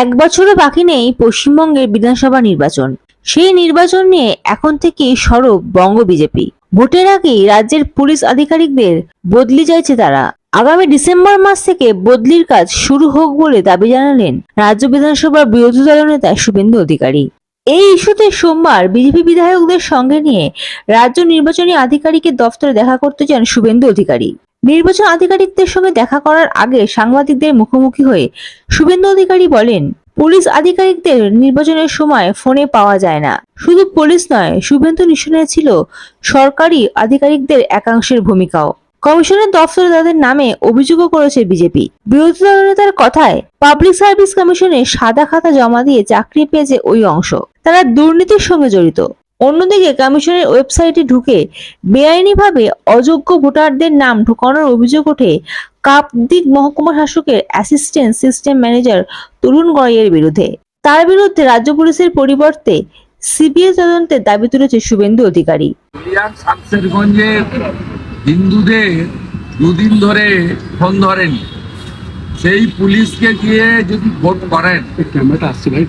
এক বছরও বাকি নেই পশ্চিমবঙ্গের বিধানসভা নির্বাচন। সেই নির্বাচন নিয়ে এখন থেকেই সরব বঙ্গ বিজেপি। ভোটের আগেই রাজ্যের পুলিশ আধিকারিকদের বদলি চাইছে তারা। আগামী ডিসেম্বর মাস থেকে বদলির কাজ শুরু হোক বলে দাবি জানালেন রাজ্য বিধানসভার বিরোধী দলনেতা শুভেন্দু অধিকারী। এই ইস্যুতে সোমবার বিজেপি বিধায়কদের সঙ্গে নিয়ে রাজ্য নির্বাচনী আধিকারিকের দফতরে দেখা করতে চান শুভেন্দু অধিকারী। নির্বাচন আধিকারিকদের সঙ্গে দেখা করার আগে সাংবাদিকদের মুখোমুখি হয়ে শুভেন্দু অধিকারী বলেন, পুলিশ আধিকারিকদের নির্বাচনের সময় ফোনে পাওয়া যায় না। শুধু পুলিশ নয়, শুভেন্দু নিশানে ছিল সরকারি আধিকারিকদের একাংশের ভূমিকাও। কমিশনের দফতরে তাদের নামে অভিযোগও করেছে বিজেপি। বিরোধী দলনেতার কথায়, পাবলিক সার্ভিস কমিশনে সাদা খাতা জমা দিয়ে চাকরি পেয়েছে ওই অংশ। তারা দুর্নীতির সঙ্গে জড়িত। অন্যদিকে কমিশনের ওয়েবসাইটে ঢুকে বেআইনিভাবে অযোগ্য ভোটারদের নাম ঢোকানোর অভিযোগ ওঠে কাপদিক মহকুমা শাসকের অ্যাসিস্ট্যান্ট সিস্টেম ম্যানেজার তরুণ গড়াইয়ের বিরুদ্ধে। তার বিরুদ্ধে রাজ্য পুলিশের পরিবর্তে সিবিআই তদন্তের দাবি তুলেছে শুভেন্দু অধিকারী। হিন্দুদের দুদিন ধরে ফোন ধরেনি। সেই পুলিশকে দিয়ে যদি ভোট করেন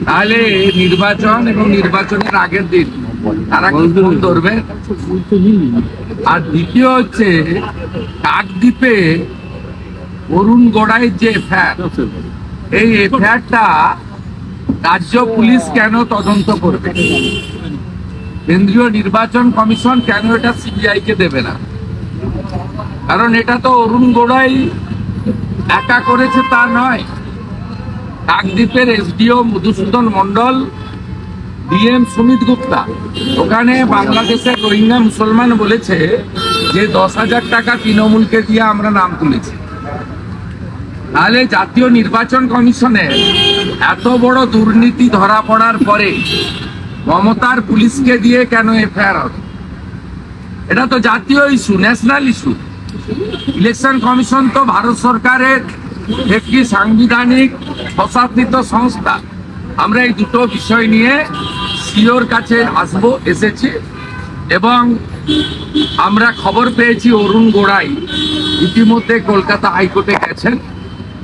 তাহলে নির্বাচন এবং নির্বাচনের আগের দিন তারা কি ধরবে? আর দ্বিতীয় হচ্ছে, কাকদ্বীপে অরুণ গোড়াইয়ের যে এফআইআর এই এফআইআরটা রাজ্য পুলিশ কেন তদন্ত করবে? কেন্দ্রীয় নির্বাচন কমিশন কেন এটা সিবিআই কে দেবে না? কারণ এটা তো অরুণ গোড়াই একা করেছে তা নয়। কাকদ্বীপের এসডিও মধুসূদন মন্ডল ডিএম সুমিত গুপ্তা। ওখানে বাংলাদেশের রোহিঙ্গা মুসলমান বলেছে যে দশ হাজার টাকা তৃণমূলকে দিয়ে আমরা নাম তুলেছি। তাহলে জাতীয় নির্বাচন কমিশনে এত বড় দুর্নীতি ধরা পড়ার পরে মমতার পুলিশকে দিয়ে কেন এফআইআর হবে? এটা তো জাতীয় issue, national issue. Election commission তো ভারত সরকারের একটি সাংবিধানিক প্রশাসিত সংস্থা। আমরা এই দুটো বিষয় নিয়ে সিওর কাছে আসব, এসেছি। এবং আমরা খবর পেয়েছি অরুণ গোড়াই। ইতিমধ্যে কলকাতা হাইকোর্টে গেছেন।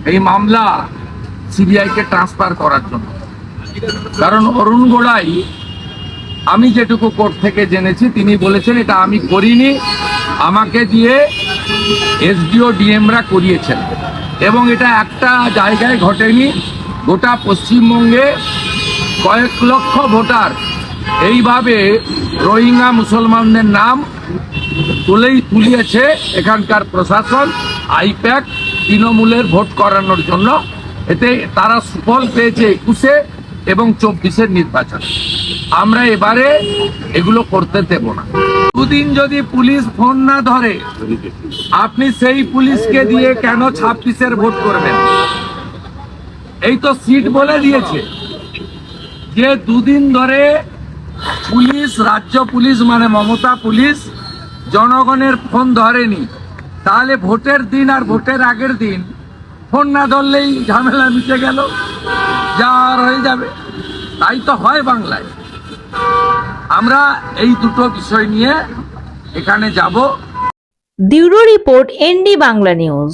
এই মামলা সিবিআইকে ট্রান্সফার করার জন্য। কারণ অরুণ গোড়াই, আমি যেটুকু কোর্ট থেকে জেনেছি, তিনি বলেছেন, এটা আমি করিনি। আমাকে দিয়ে এসডিও, ডিএমরা করিয়েছেন। এবং এটা একটা জায়গায় ঘটেনি। গোটা পশ্চিমবঙ্গে কয়েক লক্ষ ভোটার। এইভাবে রোহিঙ্গা মুসলমানদের নাম তুলেই তুলিয়েছে এখানকার প্রশাসন, আইপ্যাক, তৃণমূলের ভোট করানোর জন্য। এতে তারা সুফল পেয়েছে একুশে এবং চব্বিশের নির্বাচন। আমরা এবারে এগুলো করতে দেব না। দুদিন যদি পুলিশ ফোন না ধরে, আপনি সেই পুলিশকে দিয়ে কেন ছাব্বিশের ভোট করবেন? এই তো সিট বলে দিয়েছে। যে দুদিন ধরে পুলিশ, রাজ্য পুলিশ মানে মমতা পুলিশ জনগণের ফোন ধরেনি। তাহলে ভোটের দিন আর ভোটের আগের দিন ফোন না ধরলেই ঝামেলা মিটে গেল, যা হয়ে যাবে। তাই তো হয় বাংলায়। আমরা এই দুটো বিষয় নিয়ে এখানে যাব। Bureau report ND Bangla news.